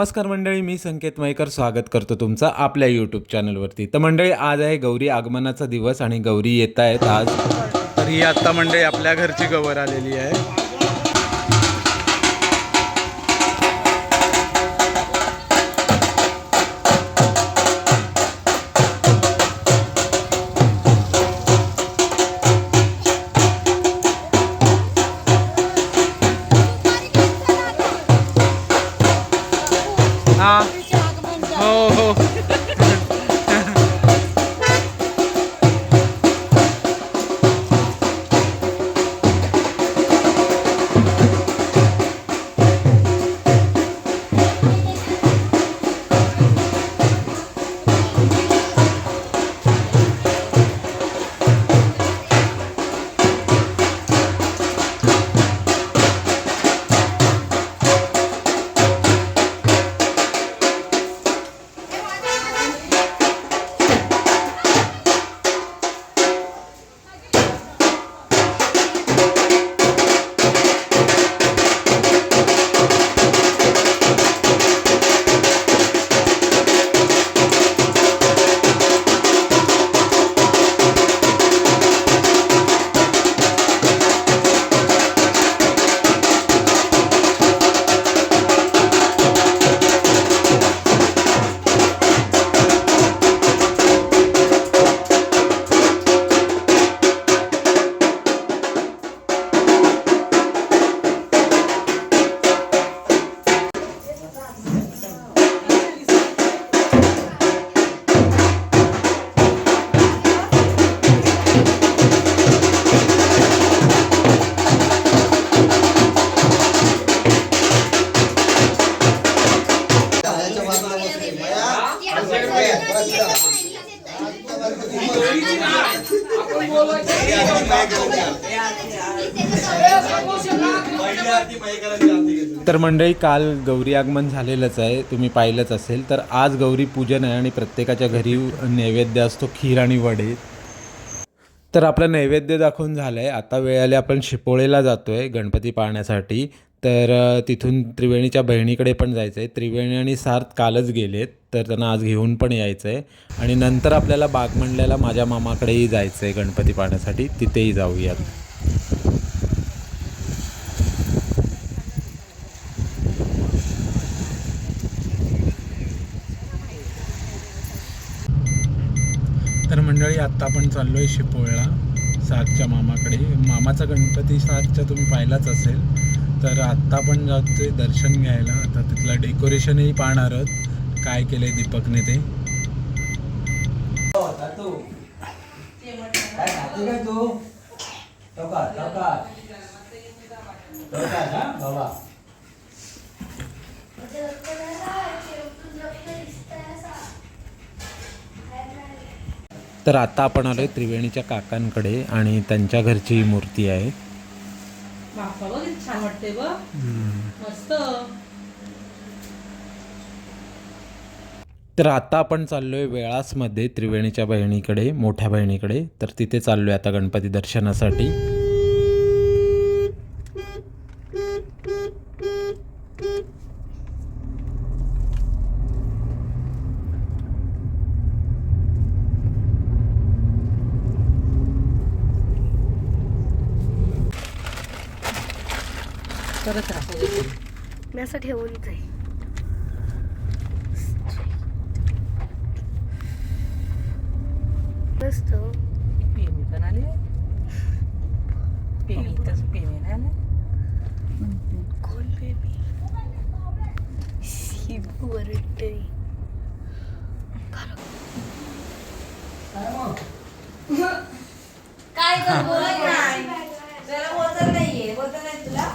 नमस्कार मंडळी मी संकेत मयकर. स्वागत करतो तुमचं आपल्या यूट्यूब चॅनलवरती तर मंडळी आज आहे गौरी आगमनाचा दिवस आणि गौरी येत आहेत आज. तर ही आत्ता मंडळी आपल्या घरची गवर आलेली आहे. हा तर मंडळी काल गौरी आगमन झालेलंच आहे. तुम्ही पाहिलंच असेल. तर आज गौरी पूजन आहे आणि प्रत्येकाच्या घरी नैवेद्य असतो खीर आणि वडे. तर आपलं नैवेद्य दाखवून झालं आहे आता वेळ आली आपण शिपोळेला जातो आहे गणपती पाहण्यासाठी तर तिथून त्रिवेणीच्या बहिणीकडे पण जायचं आहे त्रिवेणी आणि सार्थ कालच गेलेत तर त्यांना आज घेऊन पण यायचं आहे आणि नंतर आपल्याला बागमंडल्याला माझ्या मामाकडेही जायचं आहे गणपती पाहण्यासाठी. तिथेही जाऊयात. तर मंडळी आत्ता आपण चाललोय शिपोळला सातच्या मामाकडे. मामाचा गणपती सातच्या तुम्ही पाहिलाच असेल. तर आत्ता पण जाते दर्शन घ्यायला. आता तिथलं डेकोरेशनही पाहणार आहोत. काय केलंय दीपकने ते. तर आता आपण आलोय त्रिवेणीच्या काकांकडे आणि त्यांच्या घरची ही मूर्ती आहे. बाप्पा बघ छान वाटते बघ मस्त. तर आता आपण चाललोय वेळासमध्ये त्रिवेणीच्या बहिणीकडे मोठ्या बहिणीकडे. तर तिथे चाललोय आता गणपती दर्शनासाठी. करत राहतो मी असं ठेवून मस्त. पेमी पण आले. पेमी तस पेमी. नाही आले. कोण शिबू काय कर बोलत नाही त्याला बोलत नाहीये बोलत नाही तुला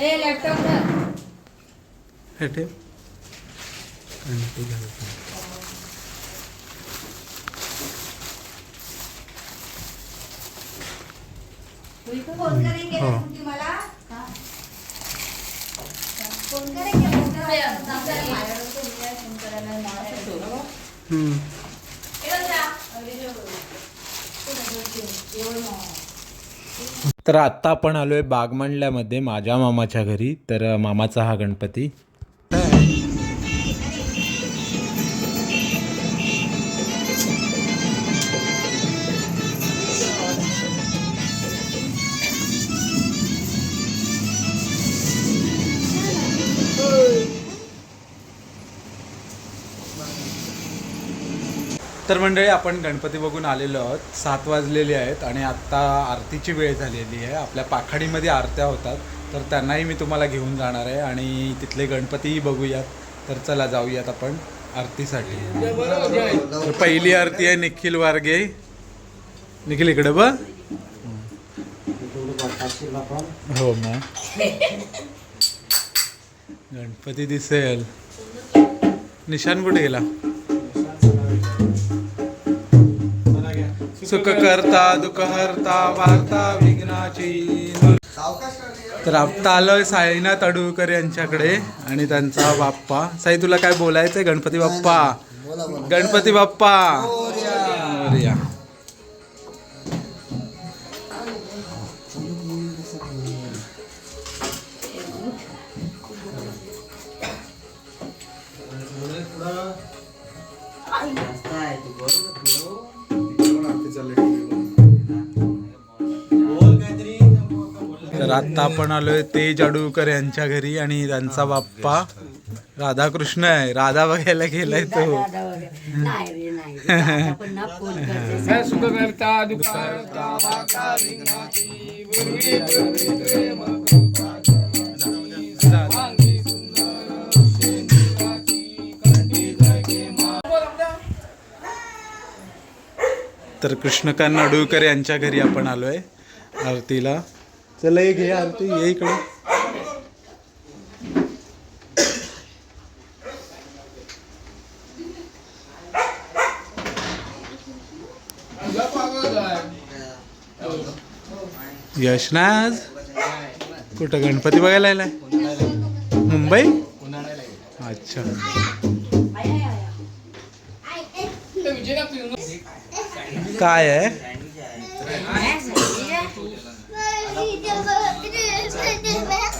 ए लॅपटॉप धर हे घालतो. फोन करेंगे हो. तुमची मला फोन करेंगे फोन करायला फोन करायला नाही. हम्म. इकडं जा. अरे देव. एवढं नको. तर आत्ता आपण आलो आहे बागमंडल्यामध्ये माझ्या मामाच्या घरी. तर मामाचा हा गणपती. तर मंडळी आपण गणपती बघून आलेलो आहोत. सात वाजलेले आहेत आणि आत्ता आरतीची वेळ झालेली आहे. आपल्या पाखाडीमध्ये आरत्या होतात. तर त्यांनाही मी तुम्हाला घेऊन जाणार आहे आणि तिथले गणपतीही बघूयात. तर चला जाऊयात आपण आरतीसाठी. तर पहिली आरती आहे निखिल वारगे. निखिल इकडे बघ. हो मग. गणपती दिसेल. निशान कुठे गेला? सुख करता दुःख हरता वार्ता विघ्नाची तर आता आलोय साईनाथ अडुळकर यांच्याकडे आणि त्यांचा बाप्पा. साई तुला काय बोलायचंय? गणपती बाप्पा. गणपती बाप्पा. तर आता आपण आलोय तेज अडुळकर यांच्या घरी आणि त्यांचा बाप्पा राधाकृष्ण आहे. राधा बघायला गेलाय तो. नाही रे नाही आपण ना फोन करते. तर कृष्णकांत अडुळकर यांच्या घरी आपण आलोय आरतीला. चला ये घे आणतो ये इकडे. यश ना आज कुठं गणपती बघायला आलाय? मुंबई? अच्छा. काय आहे?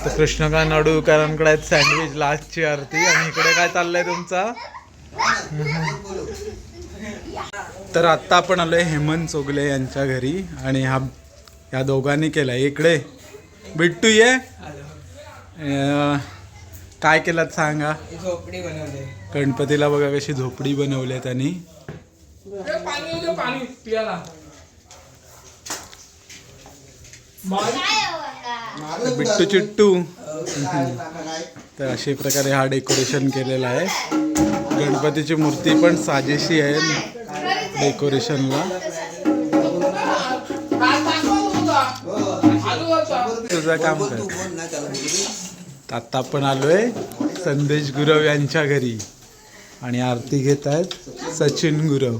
तर कृष्णकांत अडुळकरांकडे आहेत सँडविच लास्टची आरती. आणि इकडे काय चाललंय तुमचा? तर आत्ता आपण आलोय हेमंत चोगले यांच्या घरी. आणि हा या दोघांनी केला इकडे. बिट्टू ये. काय केलं सांगा? झोपडी गणपतीला बघा कशी झोपडी बनवली आहे त्यांनी. पाणी पाणी पियाला बिट्टू चिट्टू. तर अशा प्रकारे हा डेकोरेशन केलेला आहे. गणपतीची मूर्ती पण साजेशी आहे डेकोरेशनला. तुझं काम कर. आत्ता आपण आलोय संदेश गुरव यांच्या घरी. आणि आरती घेत आहेत सचिन गुरव.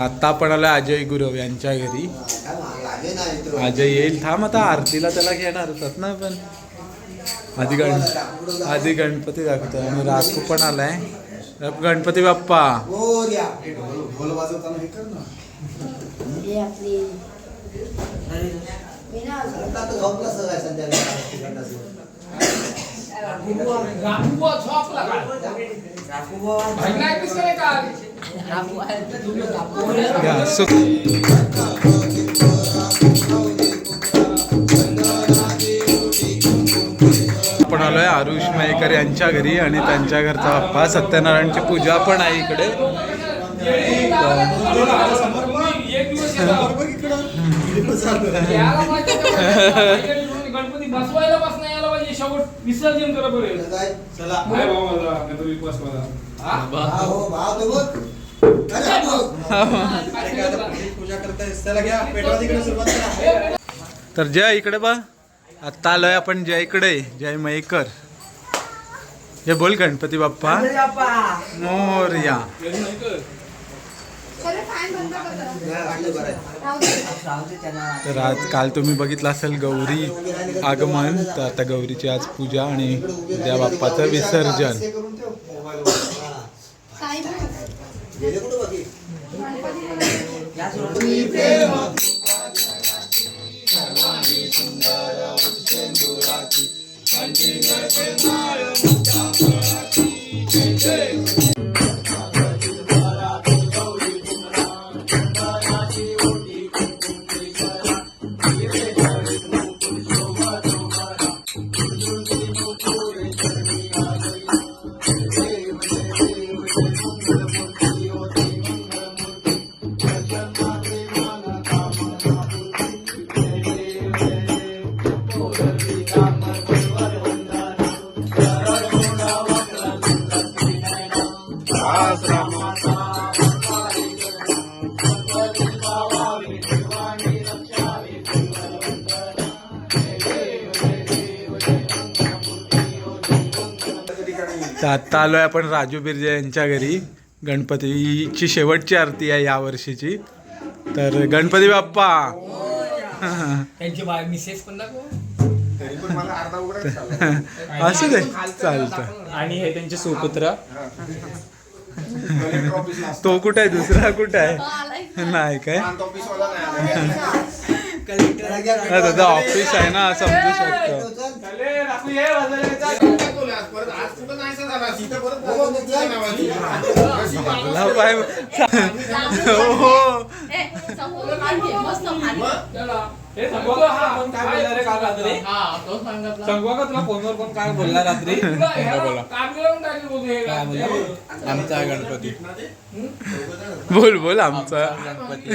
गौरी आता आपण आलो अजय गुरव यांच्या घरी. अजय येईल. थांब आता आरतीला त्याला घेणार होतात ना पण आधी गण आधी गणपती दाखवतो आणि राखू पण आलाय. गणपती बाप्पा. हे या सुख आपण आलोय आरुष मयेकर यांच्या घरी आणि त्यांच्या घरचा बाप्पा सत्यनारायणची पूजा पण आहे इकडे? गणपती बसवायला यायला पाहिजे शेवट विसर्जन करा बरं हा? तर जय इकडे बा. आत्ता आलोय आपण जय इकडे जय मयेकर. जय बोल गणपती बाप्पा. मोरया. तर आज काल तुम्ही बघितलं असेल गौरी आगमन तर आता गौरीची आज पूजा आणि उद्या बाप्पाचं विसर्जन. প্রেম तर आत्ता आलोय आपण राजू बिर्जे यांच्या घरी. गणपतीची शेवटची आरती आहे या वर्षीची. तर गणपती बाप्पा. त्यांची मिसेस पण दाखव. असू दे चालतं. आणि हे त्यांचे सुपुत्र. तो कुठे आहे? दुसरा कुठे आहे? नाही काय? हा, त्याचं ऑफिस आहे ना समजू शकतो. मला पाय हो हो तुला फोनवर कोण काय बोलला रात्री आमचा गणपती बोल बोल आमचा. गणपती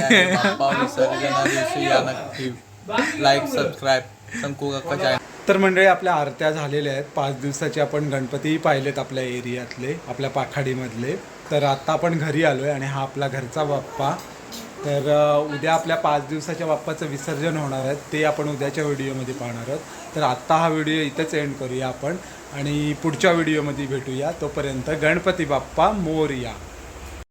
लाईक सबस्क्राईब शंकू काका चॅनल तर मंडळी आपल्या आरत्या झालेल्या आहेत. पाच दिवसाचे आपण गणपतीही पाहिलेत आपल्या एरियातले आपल्या पाखाडीमधले. तर आत्ता आपण घरी आलो आहे आणि हा आपला घरचा बाप्पा. तर उद्या आपल्या पाच दिवसाच्या बाप्पाचं विसर्जन होणार आहे. ते आपण उद्याच्या व्हिडिओमध्ये पाहणार आहोत. तर आत्ता हा व्हिडिओ इथंच एंड करूया आपण आणि पुढच्या व्हिडिओमध्ये भेटूया. तोपर्यंत गणपती बाप्पा मोरया.